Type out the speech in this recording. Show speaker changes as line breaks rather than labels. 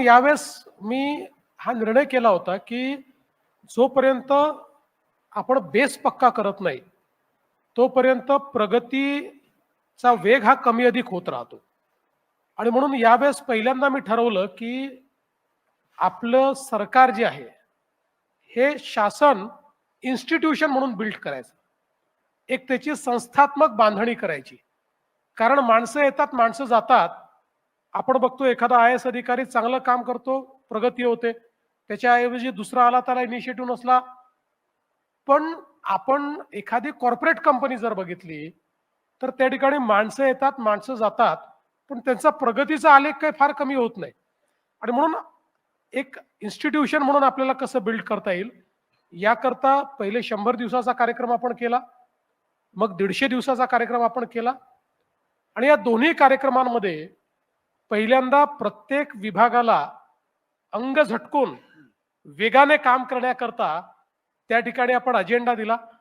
यावेळेस मी हा निर्णय केला होता की जोपर्यंत आपण बेस पक्का करत नाही तोपर्यंत प्रगतीचा वेग हा कमी अधिक होत राहतो. आणि म्हणून यावेळेस पहिल्यांदा मी ठरवलं की आपलं सरकार जे आहे हे शासन इन्स्टिट्यूशन म्हणून बिल्ड करायचं. एक त्याची संस्थात्मक बांधणी करायची. कारण माणसं येतात माणसं जातात आपण बघतो एखादा आय एस अधिकारी चांगलं काम करतो प्रगती होते. त्याच्याऐवजी दुसरा आला त्याला इनिशिएटिव्ह नसला. पण आपण एखादी कॉर्पोरेट कंपनी जर बघितली तर त्या ठिकाणी माणसं येतात माणसं जातात पण त्यांचा प्रगतीचा आलेख काही फार कमी होत नाही. आणि म्हणून एक इन्स्टिट्यूशन म्हणून आपल्याला कसं बिल्ड करता येईल याकरता पहिले शंभर दिवसाचा कार्यक्रम आपण केला मग दीडशे दिवसाचा कार्यक्रम आपण केला. आणि या दोन्ही कार्यक्रमांमध्ये पहिल्यांदा प्रत्येक विभागाला अंग झटकून वेगाने काम करण्याकरता त्या ठिकाणी आपण अजेंडा दिला.